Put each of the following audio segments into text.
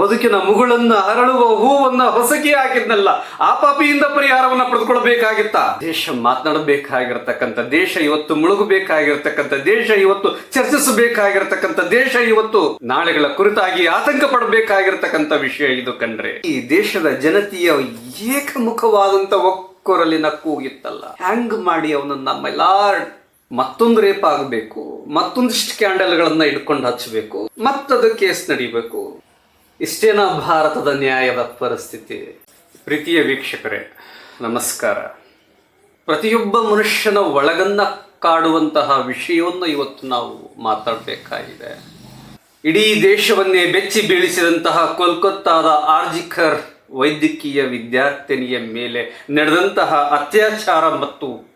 ಬದುಕಿನ ಮುಗುಳನ್ನ ಅರಳುವ ಹೂವನ್ನ ಹೊಸಕಿ ಹಾಕಿದ್ನಲ್ಲ, ಆ ಪಾಪಿಯಿಂದ ಪರಿಹಾರವನ್ನ ಪಡೆದುಕೊಳ್ಬೇಕಾಗಿತ್ತ ದೇಶ ಮಾತನಾಡಬೇಕಾಗಿರ್ತಕ್ಕಂಥ, ದೇಶ ಇವತ್ತು ಮುಳುಗಬೇಕಾಗಿರ್ತಕ್ಕಂಥ, ದೇಶ ಇವತ್ತು ಚರ್ಚಿಸಬೇಕಾಗಿರ್ತಕ್ಕಂಥ, ದೇಶ ಇವತ್ತು ನಾಳೆಗಳ ಕುರಿತಾಗಿ ಆತಂಕ ಪಡಬೇಕಾಗಿರ್ತಕ್ಕಂಥ ವಿಷಯ ಇದು ಕಂಡ್ರೆ, ಈ ದೇಶದ ಜನತೆಯ ಏಕಮುಖವಾದಂತ ಒಕ್ಕೊರಲಿನ ಕೂಗಿತ್ತಲ್ಲ ಹ್ಯಾಂಗ್ ಮಾಡಿ ಅವನನ್ನ ನಮ್ಮ ಮತ್ತೊಂದು ರೇಪ್ ಆಗಬೇಕು, ಮತ್ತೊಂದಿಷ್ಟು ಕ್ಯಾಂಡಲ್ಗಳನ್ನ ಇಟ್ಕೊಂಡು ಹಚ್ಚಬೇಕು, ಮತ್ತದು ಕೇಸ್ ನಡಿಬೇಕು? ಇಷ್ಟೇನಾ ಭಾರತದ ನ್ಯಾಯದ ಪರಿಸ್ಥಿತಿ? ಪ್ರೀತಿಯ ವೀಕ್ಷಕರೇ, ನಮಸ್ಕಾರ. ಪ್ರತಿಯೊಬ್ಬ ಮನುಷ್ಯನ ಒಳಗನ್ನ ಕಾಡುವಂತಹ ವಿಷಯವನ್ನು ಇವತ್ತು ನಾವು ಮಾತಾಡಬೇಕಾಗಿದೆ. ಇಡೀ ದೇಶವನ್ನೇ ಬೆಚ್ಚಿ ಬೀಳಿಸಿದಂತಹ ಕೋಲ್ಕತ್ತಾದ ಆರ್ಜಿಕರ್ ವೈದ್ಯಕೀಯ ವಿದ್ಯಾರ್ಥಿನಿಯ ಮೇಲೆ ನಡೆದಂತಹ ಅತ್ಯಾಚಾರ ಮತ್ತು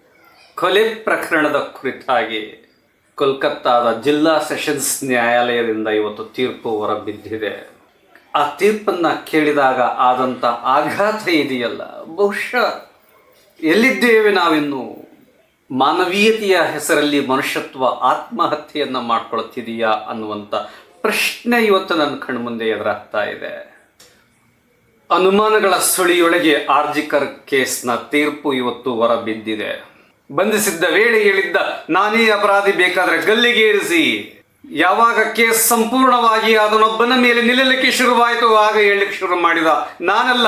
ಕೊಲೆ ಪ್ರಕರಣದ ಕುರಿತಾಗಿ ಕೋಲ್ಕತ್ತಾದ ಜಿಲ್ಲಾ ಸೆಷನ್ಸ್ ನ್ಯಾಯಾಲಯದಿಂದ ಇವತ್ತು ತೀರ್ಪು ಹೊರಬಿದ್ದಿದೆ. ಆ ತೀರ್ಪನ್ನು ಕೇಳಿದಾಗ ಆದಂಥ ಆಘಾತ ಇದೆಯಲ್ಲ. ಬಹುಶಃ ಎಲ್ಲಿದ್ದೇವೆ ನಾವಿನ್ನು? ಮಾನವೀಯತೆಯ ಹೆಸರಲ್ಲಿ ಮನುಷ್ಯತ್ವ ಆತ್ಮಹತ್ಯೆಯನ್ನ ಮಾಡ್ಕೊಳ್ತಿದೀಯಾ ಅನ್ನುವಂಥ ಪ್ರಶ್ನೆ ಇವತ್ತು ನನ್ನ ಕಣ್ಮುಂದೆ ಎದುರಾಗ್ತಾ ಇದೆ. ಅನುಮಾನಗಳ ಸುಳಿಯೊಳಗೆ ಆರ್ಜಿಕರ್ ಕೇಸ್ನ ತೀರ್ಪು ಇವತ್ತು ಹೊರಬಿದ್ದಿದೆ. ಬಂಧಿಸಿದ್ದ ವೇಳೆ ಹೇಳಿದ್ದ, ನಾನೇ ಅಪರಾಧಿ ಬೇಕಾದರೆ ಗಲ್ಲಿಗೆ ಯಾವಾಗ ಕೇಸ್ ಸಂಪೂರ್ಣವಾಗಿ ಅದನ್ನೊಬ್ಬನ ಮೇಲೆ ನಿಲ್ಲಲಿಕ್ಕೆ ಶುರುವಾಯಿತು, ಆಗ ಹೇಳಲಿಕ್ಕೆ ಶುರು ಮಾಡಿದ ನಾನಲ್ಲ.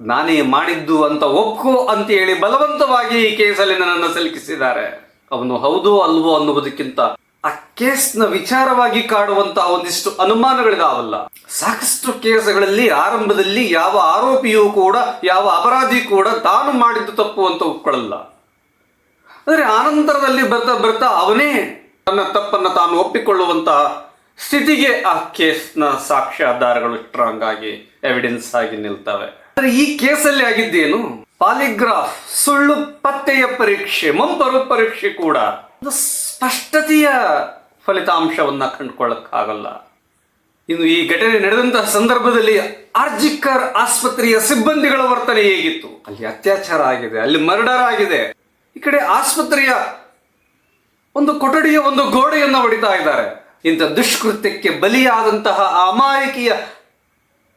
ನಾನೇ ಮಾಡಿದ್ದು ಅಂತ ಒಪ್ಪು ಅಂತ ಹೇಳಿ ಬಲವಂತವಾಗಿ ಈ ಕೇಸಲ್ಲಿ ನನ್ನನ್ನು ಸಿಲುಕಿಸಿದ್ದಾರೆ. ಅವನು ಹೌದೋ ಅಲ್ವೋ ಅನ್ನುವುದಕ್ಕಿಂತ ಆ ಕೇಸ್ನ ವಿಚಾರವಾಗಿ ಕಾಡುವಂತಹ ಒಂದಿಷ್ಟು ಅನುಮಾನಗಳಿದಾವಲ್ಲ. ಸಾಕಷ್ಟು ಕೇಸುಗಳಲ್ಲಿ, ಆರಂಭದಲ್ಲಿ ಯಾವ ಆರೋಪಿಯೂ ಕೂಡ, ಯಾವ ಅಪರಾಧಿ ಕೂಡ ತಾನು ಮಾಡಿದ್ದು ತಪ್ಪು ಅಂತ ಒಪ್ಕೊಳ್ಳಲ್ಲ. ಆದರೆ ಆನಂತರದಲ್ಲಿ ಬರ್ತಾ ಬರ್ತಾ ಅವನೇ ತನ್ನ ತಪ್ಪನ್ನು ತಾನು ಒಪ್ಪಿಕೊಳ್ಳುವಂತಹ ಸ್ಥಿತಿಗೆ ಆ ಕೇಸ್ನ ಸಾಕ್ಷ್ಯಾಧಾರಗಳು ಸ್ಟ್ರಾಂಗ್ ಆಗಿ ಎವಿಡೆನ್ಸ್ ಆಗಿ ನಿಲ್ತವೆ. ಆದರೆ ಈ ಕೇಸಲ್ಲಿ ಆಗಿದ್ದೇನು? ಪಾಲಿಗ್ರಾಫ್ ಸುಳ್ಳು ಪತ್ತೆಯ ಪರೀಕ್ಷೆ ಮಂಪರು ಪರೀಕ್ಷೆ ಕೂಡ ಒಂದು ಸ್ಪಷ್ಟತೆಯ ಫಲಿತಾಂಶವನ್ನ ಕಂಡುಕೊಳ್ಳಕ್ಕಾಗಲ್ಲ. ಇನ್ನು ಈ ಘಟನೆ ನಡೆದಂತಹ ಸಂದರ್ಭದಲ್ಲಿ ಆರ್ಜಿಕರ್ ಆಸ್ಪತ್ರೆಯ ಸಿಬ್ಬಂದಿಗಳ ವರ್ತನೆ ಹೇಗಿತ್ತು? ಅಲ್ಲಿ ಅತ್ಯಾಚಾರ ಆಗಿದೆ, ಅಲ್ಲಿ ಮರ್ಡರ್ ಆಗಿದೆ. ಈ ಕಡೆ ಆಸ್ಪತ್ರೆಯ ಒಂದು ಕೊಠಡಿಯ ಒಂದು ಗೋಡೆಯನ್ನು ಹೊಡಿತಾ ಇದ್ದಾರೆ. ಇಂಥ ದುಷ್ಕೃತ್ಯಕ್ಕೆ ಬಲಿಯಾದಂತಹ ಅಮಾಯಕಿಯ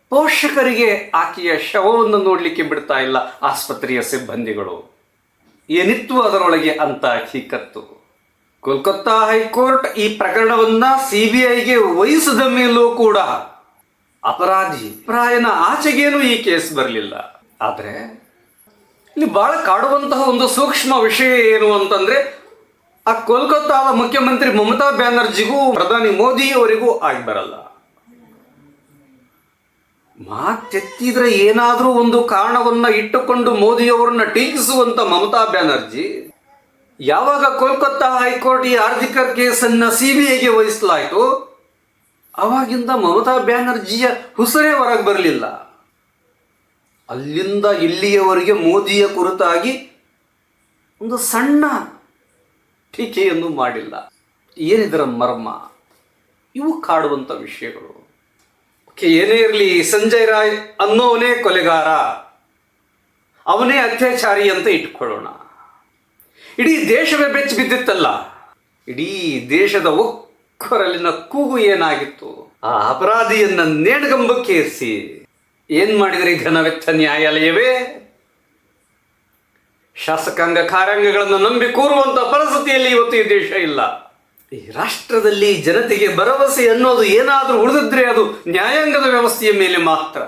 ಪೋಷಕರಿಗೆ ಆಕೆಯ ಶವವನ್ನು ನೋಡಲಿಕ್ಕೆ ಬಿಡ್ತಾ ಇಲ್ಲ ಆಸ್ಪತ್ರೆಯ ಸಿಬ್ಬಂದಿಗಳು. ಏನಿತ್ತು ಅದರೊಳಗೆ ಅಂತ ಹೀಕತ್ತು ಕೋಲ್ಕತ್ತಾ ಹೈಕೋರ್ಟ್ ಈ ಪ್ರಕರಣವನ್ನ ಸಿಬಿಐಗೆ ವಹಿಸಿದ ಮೇಲೂ ಕೂಡ ಅಪರಾಧಿ ಪ್ರಾಯನ ಆಚೆಗೇನು ಈ ಕೇಸ್ ಬರಲಿಲ್ಲ. ಆದ್ರೆ, ಇಲ್ಲಿ ಬಹಳ ಕಾಡುವಂತಹ ಒಂದು ಸೂಕ್ಷ್ಮ ವಿಷಯ ಏನು ಅಂತಂದ್ರೆ ಆ ಕೋಲ್ಕತ್ತಾದ ಮುಖ್ಯಮಂತ್ರಿ ಮಮತಾ ಬ್ಯಾನರ್ಜಿಗೂ ಪ್ರಧಾನಿ ಮೋದಿಯವರಿಗೂ ಆಗಿ ಬರಲ್ಲ. ಮಾತೆತ್ತಿದ್ರೆ ಏನಾದರೂ ಒಂದು ಕಾರಣವನ್ನ ಇಟ್ಟುಕೊಂಡು ಮೋದಿಯವರನ್ನ ಟೀಕಿಸುವಂತ ಮಮತಾ ಬ್ಯಾನರ್ಜಿ ಯಾವಾಗ ಕೋಲ್ಕತ್ತಾ ಹೈಕೋರ್ಟ್ ಈ ಆರ್ಜಿಕರ್ ಕೇಸನ್ನ ಸಿಬಿಐಗೆ ವಹಿಸಲಾಯಿತು, ಅವಾಗಿಂದ ಮಮತಾ ಬ್ಯಾನರ್ಜಿಯ ಹುಸರೇ ಹೊರಗೆ ಬರಲಿಲ್ಲ. ಅಲ್ಲಿಂದ ಇಲ್ಲಿಯವರೆಗೆ ಮೋದಿಯ ಕುರಿತಾಗಿ ಒಂದು ಸಣ್ಣ ಟೀಕೆಯನ್ನು ಮಾಡಿಲ್ಲ. ಏನಿದರ ಮರ್ಮ? ಇವು ಕಾಡುವಂಥ ವಿಷಯಗಳು. ಓಕೆ, ಏನೇ ಇರಲಿ, ಸಂಜಯ್ ರಾಯ್ ಅನ್ನೋವನೇ ಕೊಲೆಗಾರ. ಅವನೇ ಅತ್ಯಾಚಾರಿ ಅಂತ ಇಟ್ಕೊಳ್ಳೋಣ. ಇಡೀ ದೇಶವೇ ಬೆಚ್ಚಿ ಬಿದ್ದಿತ್ತಲ್ಲ. ಇಡೀ ದೇಶದ ಒಕ್ಕರಲ್ಲಿನ ಕೂಗು ಏನಾಗಿತ್ತು? ಆ ಅಪರಾಧಿಯನ್ನ ನೇಣಗಂಬಕ್ಕೆ ಏರಿಸಿ. ಏನ್ ಮಾಡಿದ್ರಿ ಘನವೆತ್ತ ನ್ಯಾಯಾಲಯವೇ? ಶಾಸಕಾಂಗ ಕಾರ್ಯಾಂಗಗಳನ್ನು ನಂಬಿ ಕೂರುವಂತ ಪರಿಸ್ಥಿತಿಯಲ್ಲಿ ಇವತ್ತು ಈ ದೇಶ ಇಲ್ಲ. ಈ ರಾಷ್ಟ್ರದಲ್ಲಿ ಜನತೆಗೆ ಭರವಸೆ ಅನ್ನೋದು ಏನಾದರೂ ಉಳಿದಿದ್ರೆ ಅದು ನ್ಯಾಯಾಂಗದ ವ್ಯವಸ್ಥೆಯ ಮೇಲೆ ಮಾತ್ರ.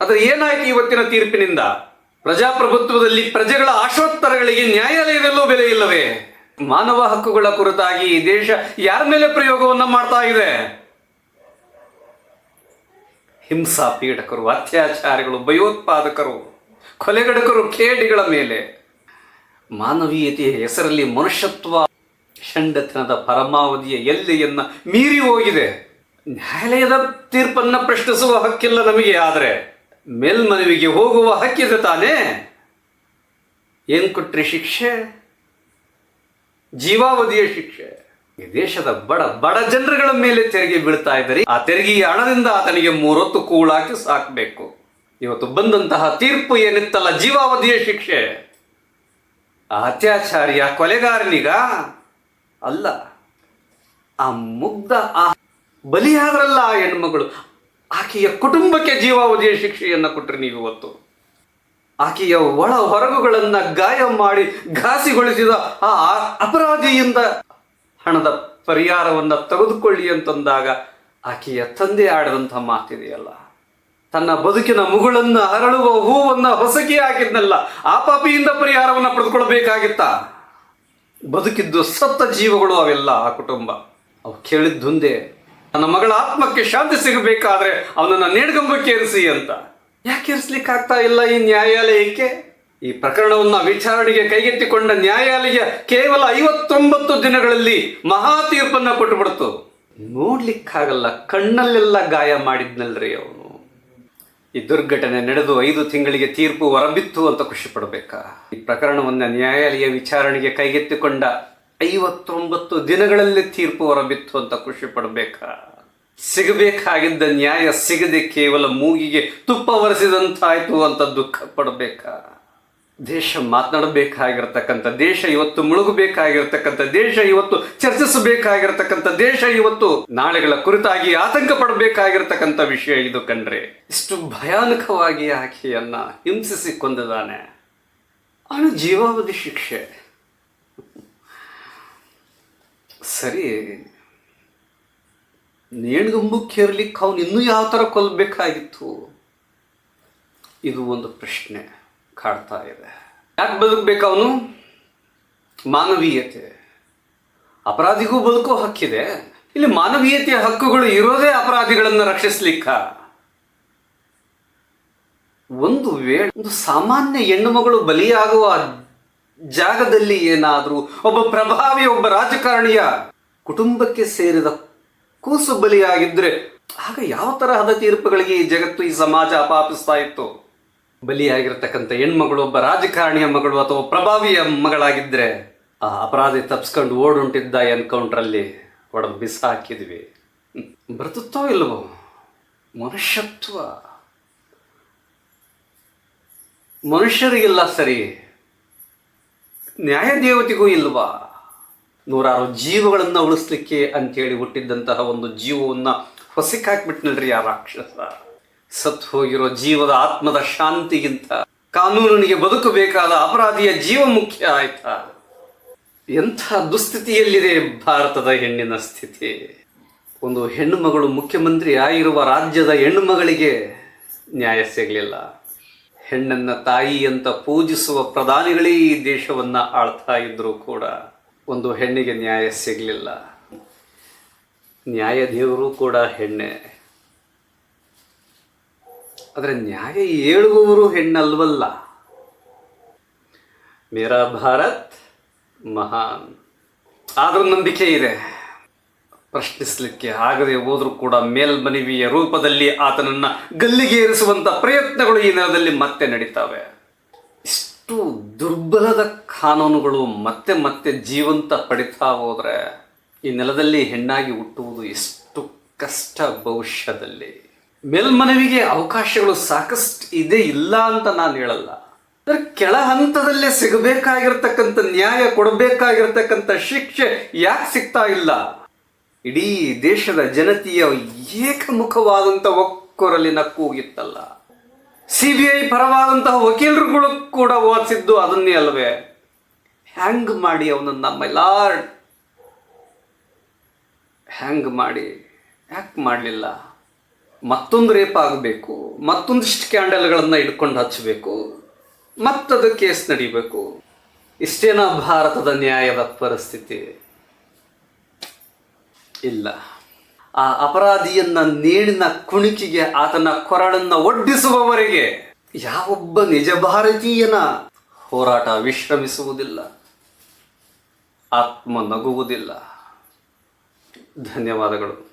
ಅದು ಏನಾಯ್ತು ಇವತ್ತಿನ ತೀರ್ಪಿನಿಂದ? ಪ್ರಜಾಪ್ರಭುತ್ವದಲ್ಲಿ ಪ್ರಜೆಗಳ ಆಶೋತ್ತರಗಳಿಗೆ ನ್ಯಾಯಾಲಯದಲ್ಲೂ ಬೆಲೆ ಇಲ್ಲವೇ? ಮಾನವ ಹಕ್ಕುಗಳ ಕುರಿತಾಗಿ ಈ ದೇಶ ಯಾರ ಮೇಲೆ ಪ್ರಯೋಗವನ್ನು ಮಾಡ್ತಾ ಇದೆ? ಹಿಂಸಾ ಪೀಡಕರು ಅತ್ಯಾಚಾರಿಗಳು, ಭಯೋತ್ಪಾದಕರು. ಕೊಲೆಗಡಕರು ಕೇಡಿಗಳ ಮೇಲೆ. ಮಾನವೀಯತೆಯ ಹೆಸರಲ್ಲಿ ಮನುಷ್ಯತ್ವ ಷಂಡತನದ ಪರಮಾವಧಿಯ ಎಲ್ಲೆಯನ್ನ ಮೀರಿ ಹೋಗಿದೆ. ನ್ಯಾಯಾಲಯದ ತೀರ್ಪನ್ನ ಪ್ರಶ್ನಿಸುವ ಹಕ್ಕಿಲ್ಲ ನಮಗೆ, ಆದರೆ ಮೇಲ್ಮನವಿಗೆ ಹೋಗುವ ಹಕ್ಕಿದೆ ತಾನೇ? ಏನ್ ಕೊಟ್ರಿ ಶಿಕ್ಷೆ? ಜೀವಾವಧಿಯ ಶಿಕ್ಷೆ. ಈ ದೇಶದ ಬಡ ಬಡ ಜನರುಗಳ ಮೇಲೆ ತೆರಿಗೆ ಬೀಳ್ತಾ ಇದ್ದಾರೆ, ಆ ತೆರಿಗೆಯ ಹಣದಿಂದ ಆತನಿಗೆ ಮೂರೊತ್ತು ಕೂಳಾಕಿ ಸಾಕಬೇಕು. ಇವತ್ತು ಬಂದಂತಹ ತೀರ್ಪು ಏನಿತ್ತಲ್ಲ ಜೀವಾವಧಿಯ ಶಿಕ್ಷೆ. ಆ ಅತ್ಯಾಚಾರಿಯ ಕೊಲೆಗಾರನಿಗ ಅಲ್ಲ, ಆ ಮುಗ್ಧ ಆ ಬಲಿಯಾದ್ರಲ್ಲ ಆ ಹೆಣ್ಮಗಳು. ಆಕೆಯ ಕುಟುಂಬಕ್ಕೆ ಜೀವಾವಧಿಯ ಶಿಕ್ಷೆಯನ್ನು ಕೊಟ್ರಿ ನೀವು ಇವತ್ತು. ಆಕೆಯ ಒಳ ಹೊರಗುಗಳನ್ನ ಗಾಯ ಮಾಡಿ ಘಾಸಿಗೊಳಿಸಿದ ಆ ಆ- ಅಪರಾಧಿಯಿಂದ ಹಣದ ಪರಿಹಾರವನ್ನ ತೆಗೆದುಕೊಳ್ಳಿ ಅಂತಂದಾಗ ಆಕೆಯ ತಂದೆ ಆಡಿದಂಥ ಮಾತಿದೆಯಲ್ಲ. ತನ್ನ ಬದುಕಿನ ಮುಗುಳನ್ನು ಅರಳುವ ಹೂವನ್ನು ಹೊಸಕಿ ಹಾಕಿದ್ನಲ್ಲ, ಆ ಪಾಪಿಯಿಂದ ಪರಿಹಾರವನ್ನು ಪಡೆದುಕೊಳ್ಬೇಕಾಗಿತ್ತ ಬದುಕಿದ್ದು ಸತ್ತ ಜೀವಗಳು ಅವೆಲ್ಲ ಆ ಕುಟುಂಬ. ಅವು ಕೇಳಿದ್ದುಂದೇ ನನ್ನ ಮಗಳ ಆತ್ಮಕ್ಕೆ ಶಾಂತಿ ಸಿಗಬೇಕಾದ್ರೆ ಅವನನ್ನು ನೇಡ್ಗಂಬಕ್ಕೆ ಏರಿಸಿ ಅಂತ. ಯಾಕೆ ಏರಿಸ್ಲಿಕ್ಕಾಗ್ತಾ ಇಲ್ಲ ಈ ನ್ಯಾಯಾಲಯಕ್ಕೆ? ಈ ಪ್ರಕರಣವನ್ನು ವಿಚಾರಣೆಗೆ ಕೈಗೆತ್ತಿಕೊಂಡ ನ್ಯಾಯಾಲಯ ಕೇವಲ ಐವತ್ತೊಂಬತ್ತು ದಿನಗಳಲ್ಲಿ ಮಹಾ ತೀರ್ಪನ್ನ ಕೊಟ್ಟುಬಿಡ್ತು. ನೋಡ್ಲಿಕ್ಕಾಗಲ್ಲ, ಕಣ್ಣಲ್ಲೆಲ್ಲ ಗಾಯ ಮಾಡಿದ್ನಲ್ರಿ ಅವನು. ಈ ದುರ್ಘಟನೆ ನಡೆದು ಐದು ತಿಂಗಳಿಗೆ ತೀರ್ಪು ಹೊರಬಿತ್ತು ಅಂತ ಖುಷಿ ಪಡಬೇಕಾ ಈ ಪ್ರಕರಣವನ್ನು ನ್ಯಾಯಾಲಯ ವಿಚಾರಣೆಗೆ ಕೈಗೆತ್ತಿಕೊಂಡ ಐವತ್ತೊಂಬತ್ತು ದಿನಗಳಲ್ಲಿ ತೀರ್ಪು ಹೊರಬಿತ್ತು ಅಂತ ಖುಷಿ ಪಡಬೇಕಾ ಸಿಗಬೇಕಾಗಿದ್ದ ನ್ಯಾಯ ಸಿಗದೆ ಕೇವಲ ಮೂಗಿಗೆ ತುಪ್ಪ ಒರೆಸಿದಂತಾಯ್ತು ಅಂತ ದುಃಖ ಪಡಬೇಕಾ ದೇಶ ಮಾತನಾಡಬೇಕಾಗಿರ್ತಕ್ಕಂಥ, ದೇಶ ಇವತ್ತು ಮುಳುಗಬೇಕಾಗಿರ್ತಕ್ಕಂಥ, ದೇಶ ಇವತ್ತು ಚರ್ಚಿಸಬೇಕಾಗಿರ್ತಕ್ಕಂಥ, ದೇಶ ಇವತ್ತು ನಾಳೆಗಳ ಕುರಿತಾಗಿ ಆತಂಕ ಪಡಬೇಕಾಗಿರ್ತಕ್ಕಂಥ ವಿಷಯ ಇದು ಕಂಡ್ರೆ, ಇಷ್ಟು ಭಯಾನಕವಾಗಿ ಆಕೆಯನ್ನ ಹಿಂಸಿಸಿ ಕೊಂದಿದ್ದಾನೆ. ಅವನು ಜೀವಾವಧಿ ಶಿಕ್ಷೆ. ಸರಿ, ನೇಣ್ಗಂಬಕ್ಕೇರ್ಲಿಕ್ಕೆ ಅವನು ಇನ್ನೂ ಯಾವ ಥರ ಕೊಲ್ಲಬೇಕಾಗಿತ್ತು? ಇದು ಒಂದು ಪ್ರಶ್ನೆ. ಕಾಡ್ತಾ ಇದೆ. ಯಾಕೆ ಬದುಕಬೇಕು ಅವನು? ಮಾನವೀಯತೆ. ಅಪರಾಧಿಗೂ ಬದುಕೋ ಹಕ್ಕಿದೆ. ಇಲ್ಲಿ ಮಾನವೀಯತೆಯ ಹಕ್ಕುಗಳು ಇರೋದೇ ಅಪರಾಧಿಗಳನ್ನು ರಕ್ಷಿಸ್ಲಿಕ್ಕ. ಒಂದು ವೇಳೆ ಒಂದು ಸಾಮಾನ್ಯ ಹೆಣ್ಣು ಮಗಳು ಬಲಿಯಾಗುವ ಜಾಗದಲ್ಲಿ ಏನಾದರೂ ಒಬ್ಬ ಪ್ರಭಾವಿ, ಒಬ್ಬ ರಾಜಕಾರಣಿಯ ಕುಟುಂಬಕ್ಕೆ ಸೇರಿದ ಕೂಸು ಬಲಿಯಾಗಿದ್ರೆ ಆಗ ಯಾವ ತರಹದ ತೀರ್ಪುಗಳಿಗೆ ಈ ಜಗತ್ತು, ಈ ಸಮಾಜ ಅಪಾಪಿಸ್ತಾ ಇತ್ತು? ಬಲಿಯಾಗಿರ್ತಕ್ಕಂಥ ಹೆಣ್ಮಗಳು, ಒಬ್ಬ ರಾಜಕಾರಣಿಯ ಮಗಳು ಅಥವಾ ಪ್ರಭಾವಿಯ ಮಗಳಾಗಿದ್ರೆ ಆ ಅಪರಾಧಿ ತಪ್ಸ್ಕೊಂಡು ಓಡುಂಟಿದ್ದ ಎನ್ಕೌಂಟ್ರಲ್ಲಿ ಬಿಸ ಬಿಸಾಕಿದ್ವಿ. ಬರ್ತತ್ತೋ ಇಲ್ವೋ? ಮನುಷ್ಯತ್ವ. ಮನುಷ್ಯರಿಗಿಲ್ಲ ಸರಿ ನ್ಯಾಯದೇವತೆಗೂ ಇಲ್ವಾ? ನೂರಾರು ಜೀವಗಳನ್ನು ಉಳಿಸ್ಲಿಕ್ಕೆ ಅಂತೇಳಿ ಹುಟ್ಟಿದ್ದಂತಹ ಒಂದು ಜೀವವನ್ನ ಹೊಸಕಾಕ್ಬಿಟ್ನಲ್ರಿ ಆ ರಾಕ್ಷಸ. ಸತ್ತು ಹೋಗಿರೋ ಜೀವದ ಆತ್ಮದ ಶಾಂತಿಗಿಂತ ಕಾನೂನಿಗೆ ಬದುಕಬೇಕಾದ ಅಪರಾಧಿಯ ಜೀವ ಮುಖ್ಯ ಆಯ್ತಾ? ಎಂಥ ದುಸ್ಥಿತಿಯಲ್ಲಿದೆ ಭಾರತದ ಹೆಣ್ಣಿನ ಸ್ಥಿತಿ? ಒಂದು ಹೆಣ್ಣು ಮಗಳು ಮುಖ್ಯಮಂತ್ರಿ ಆಗಿರುವ ರಾಜ್ಯದ ಹೆಣ್ಣು ಮಗಳಿಗೆ ನ್ಯಾಯ ಸಿಗಲಿಲ್ಲ. ಹೆಣ್ಣನ್ನ ತಾಯಿ ಅಂತ ಪೂಜಿಸುವ ಪ್ರಧಾನಿಗಳೇ ಈ ದೇಶವನ್ನ ಆಳ್ತಾ ಇದ್ರು ಕೂಡ ಒಂದು ಹೆಣ್ಣಿಗೆ ನ್ಯಾಯ ಸಿಗಲಿಲ್ಲ. ನ್ಯಾಯ ದೇವರು ಕೂಡ ಹೆಣ್ಣೆ. ಆದರೆ ನ್ಯಾಯ ಹೇಳುವವರು ಹೆಣ್ಣಲ್ವಲ್ಲ. ಮೇರಾ ಭಾರತ್ ಮಹಾನ್. ಆದರೂ ನಂಬಿಕೆ ಇದೆ. ಪ್ರಶ್ನಿಸಲಿಕ್ಕೆ ಆಗದೆ ಹೋದರೂ ಕೂಡ ಮೇಲ್ಮನವಿಯ ರೂಪದಲ್ಲಿ ಆತನನ್ನ ಗಲ್ಲಿಗೇರಿಸುವಂಥ ಪ್ರಯತ್ನಗಳು ಈ ನೆಲದಲ್ಲಿ ಮತ್ತೆ ನಡೀತಾವೆ. ಇಷ್ಟು ದುರ್ಬಲದ ಕಾನೂನುಗಳು ಮತ್ತೆ ಮತ್ತೆ ಜೀವಂತ ಪಡಿತಾ ಹೋದರೆ ಈ ನೆಲದಲ್ಲಿ ಹೆಣ್ಣಾಗಿ ಹುಟ್ಟುವುದು ಎಷ್ಟು ಕಷ್ಟ ಭವಿಷ್ಯದಲ್ಲಿ. ಮೇಲ್ಮನವಿಗೆ ಅವಕಾಶಗಳು ಸಾಕಷ್ಟು ಇದೆ ಇಲ್ಲ ಅಂತ ನಾನು ಹೇಳಲ್ಲ. ಅಂದ್ರೆ ಕೆಳ ಹಂತದಲ್ಲೇ ಸಿಗಬೇಕಾಗಿರ್ತಕ್ಕಂಥ ನ್ಯಾಯ ಕೊಡಬೇಕಾಗಿರ್ತಕ್ಕಂಥ ಶಿಕ್ಷೆ ಯಾಕೆ ಸಿಗ್ತಾ ಇಲ್ಲ? ಇಡೀ ದೇಶದ ಜನತೆಯ ಏಕಮುಖವಾದಂಥ ಒಕ್ಕೊರಲಿನ ಕೂಗಿತ್ತಲ್ಲ. ಸಿ ಬಿ ಐ ಪರವಾದಂತಹ ವಕೀಲರುಗಳು ಕೂಡ ಓದಿಸಿದ್ದು ಅದನ್ನೇ ಅಲ್ವೇ? ಹ್ಯಾಂಗ್ ಮಾಡಿ ಅವನನ್ನ ಮೈಲಾರ್ಡ್ ಹ್ಯಾಂಗ್ ಮಾಡಿ? ಯಾಕೆ ಮಾಡಲಿಲ್ಲ? ಮತ್ತೊಂದು ರೇಪ್ ಆಗಬೇಕು ಮತ್ತೊಂದಿಷ್ಟು ಕ್ಯಾಂಡಲ್ಗಳನ್ನು ಇಟ್ಕೊಂಡು ಹಚ್ಚಬೇಕು ಮತ್ತದು ಕೇಸ್ ನಡಿಬೇಕು. ಇಷ್ಟೇನಾ ಭಾರತದ ನ್ಯಾಯದ ಪರಿಸ್ಥಿತಿ? ಇಲ್ಲ. ಆ ಅಪರಾಧಿಯನ್ನ ನೇಣಿನ ಕುಣಿಕಿಗೆ ಆತನ ಕೊರಳನ್ನು ಒಡ್ಡಿಸುವವರೆಗೆ ಯಾವೊಬ್ಬ ನಿಜ ಭಾರತೀಯನ ಹೋರಾಟ ವಿಶ್ರಮಿಸುವುದಿಲ್ಲ, ಆತ್ಮ ನಗುವುದಿಲ್ಲ. ಧನ್ಯವಾದಗಳು.